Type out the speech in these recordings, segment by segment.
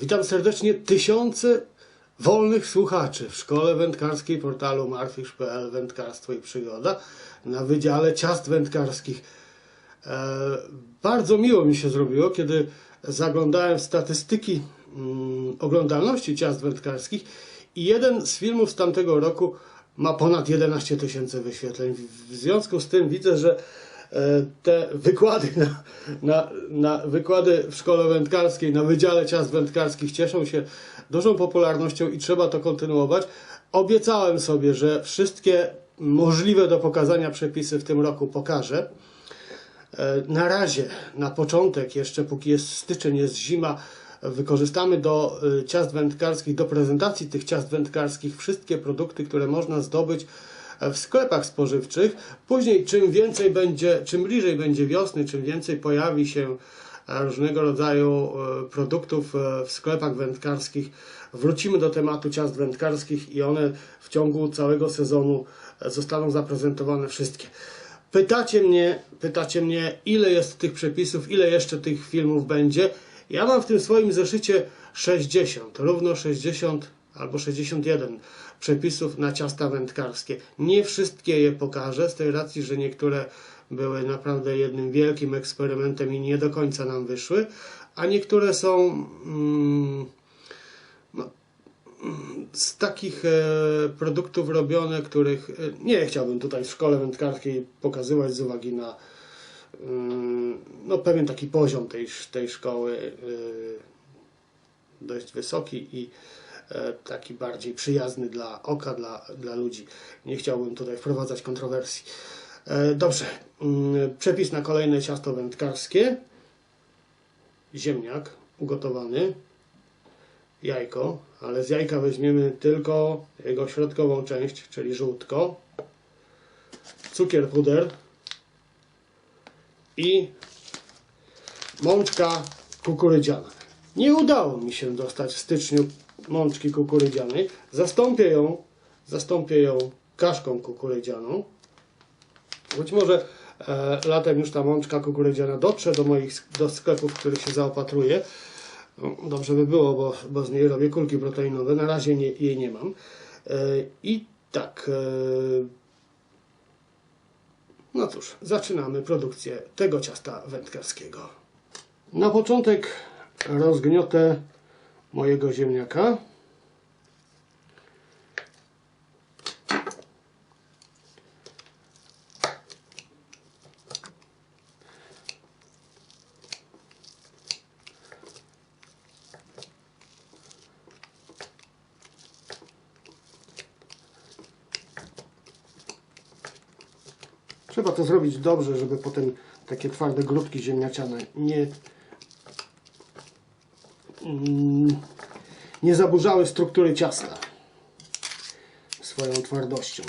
Witam serdecznie tysiące wolnych słuchaczy w szkole wędkarskiej portalu marfisz.pl Wędkarstwo i Przygoda na Wydziale Ciast Wędkarskich. E, bardzo miło mi się zrobiło, kiedy zaglądałem w statystyki mm, oglądalności ciast wędkarskich i jeden z filmów z tamtego roku ma ponad 11 tysięcy wyświetleń. W- związku z tym widzę, że te wykłady na, na, na wykłady w szkole wędkarskiej, na Wydziale Ciast Wędkarskich cieszą się dużą popularnością i trzeba to kontynuować. Obiecałem sobie, że wszystkie możliwe do pokazania przepisy w tym roku pokażę. E, Na razie, na początek, jeszcze póki jest styczeń, jest zima, wykorzystamy do e, ciast wędkarskich, do prezentacji tych ciast wędkarskich wszystkie produkty, które można zdobyć e, w sklepach spożywczych. Później, czym więcej będzie, czym bliżej będzie wiosny, czym więcej pojawi się e, różnego rodzaju e, produktów e, w sklepach wędkarskich, wrócimy do tematu ciast wędkarskich i one w ciągu całego sezonu zostaną zaprezentowane wszystkie. Pytacie mnie, pytacie mnie, ile jest tych przepisów, ile jeszcze tych filmów będzie. Ja mam w tym swoim zeszycie 60, równo 60 albo 61 przepisów na ciasta wędkarskie. Nie wszystkie je pokażę, z tej racji, że niektóre były naprawdę jednym wielkim eksperymentem i nie do końca nam wyszły, a niektóre są mm, z takich e, produktów robione, których e, nie chciałbym tutaj w szkole wędkarskiej pokazywać z uwagi na mm, no, pewien taki poziom tej, tej szkoły e, dość wysoki i taki bardziej przyjazny dla oka, dla, dla ludzi. Nie chciałbym tutaj wprowadzać kontrowersji. E, Dobrze, Mm, przepis na kolejne ciasto wędkarskie. Ziemniak ugotowany jajko, ale z jajka weźmiemy tylko jego środkową część, czyli żółtko, cukier puder i mączka kukurydziana. Nie udało mi się dostać w styczniu mączki kukurydzianej. Zastąpię ją, zastąpię ją kaszką kukurydzianą. Być może e, latem już ta mączka kukurydziana dotrze do moich do sklepów, w których się zaopatruję. No, Dobrze by było, bo, bo z niej robię kulki proteinowe. Na razie nie, jej nie mam. E, I tak. E, no cóż, zaczynamy produkcję tego ciasta wędkarskiego. Na początek rozgniotę mojego ziemniaka. Trzeba to zrobić dobrze, żeby potem takie twarde grudki ziemniaciane nie, nie zaburzały struktury ciasta swoją twardością.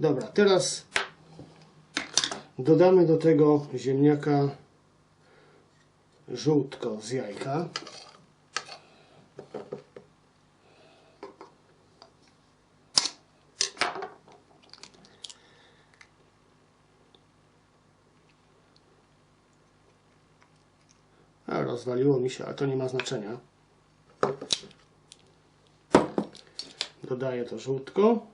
Dobra, teraz dodamy do tego ziemniaka żółtko z jajka. Rozwaliło mi się, ale to nie ma znaczenia. Dodaję to żółtko.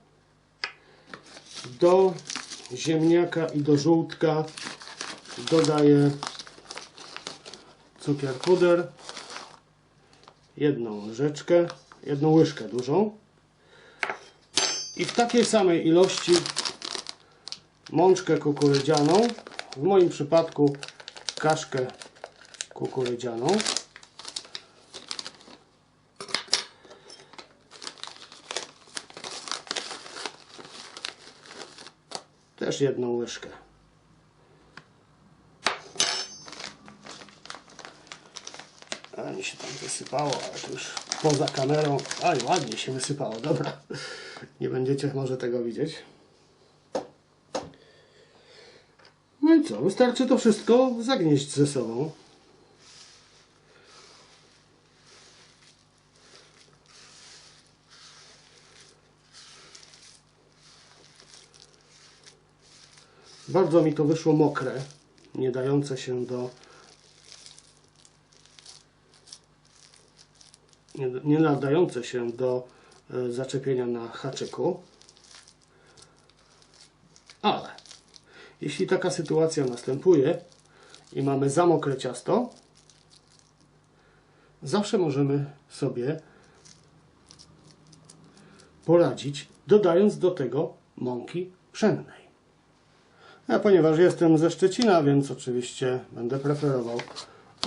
Do ziemniaka i do żółtka dodaję cukier puder. Jedną łyżeczkę, jedną łyżkę dużą. I w takiej samej ilości mączkę kukurydzianą. W moim przypadku kaszkę kukurydzianą. Też jedną łyżkę. A mi się tam wysypało, ale to już poza kamerą. Aj, ładnie się wysypało, dobra. Nie będziecie może tego widzieć. No i co? Wystarczy to wszystko zagnieść ze sobą. Bardzo mi to wyszło mokre, nie dające się do nie, nadające się do e, zaczepienia na haczyku. Ale jeśli taka sytuacja następuje i mamy zamokre ciasto, zawsze możemy sobie poradzić, dodając do tego mąki pszennej. A ponieważ jestem ze Szczecina, więc oczywiście będę preferował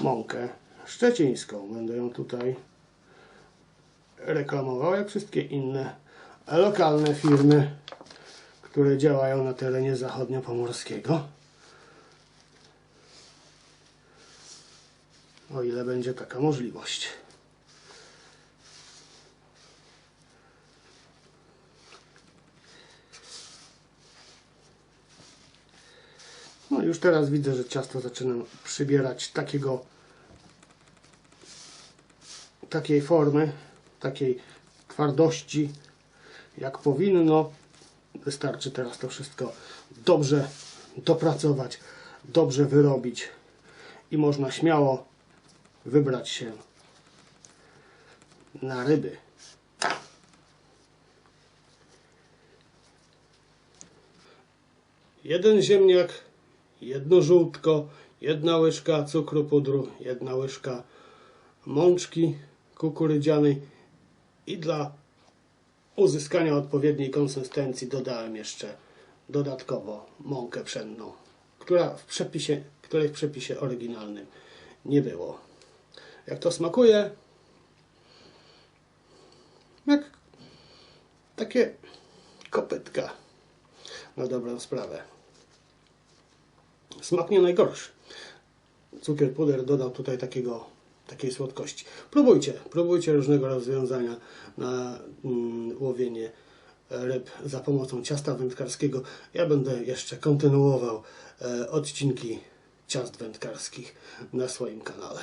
mąkę szczecińską. Będę ją tutaj reklamował, jak wszystkie inne lokalne firmy, które działają na terenie zachodniopomorskiego. O ile będzie taka możliwość. Już teraz widzę, że ciasto zaczyna przybierać takiego takiej formy, takiej twardości jak powinno. Wystarczy teraz to wszystko dobrze dopracować, dobrze wyrobić i można śmiało wybrać się na ryby. Jeden ziemniak, jedno żółtko, jedna łyżka cukru pudru, jedna łyżka mączki kukurydzianej i dla uzyskania odpowiedniej konsystencji dodałem jeszcze dodatkowo mąkę pszenną, która w przepisie, której w przepisie oryginalnym nie było. Jak to smakuje? Jak takie kopytka na dobrą sprawę. Smak nie najgorszy. Cukier puder dodał tutaj takiego, takiej słodkości. Próbujcie, próbujcie różnego rozwiązania na mm, łowienie ryb za pomocą ciasta wędkarskiego. Ja będę jeszcze kontynuował e, odcinki ciast wędkarskich na swoim kanale.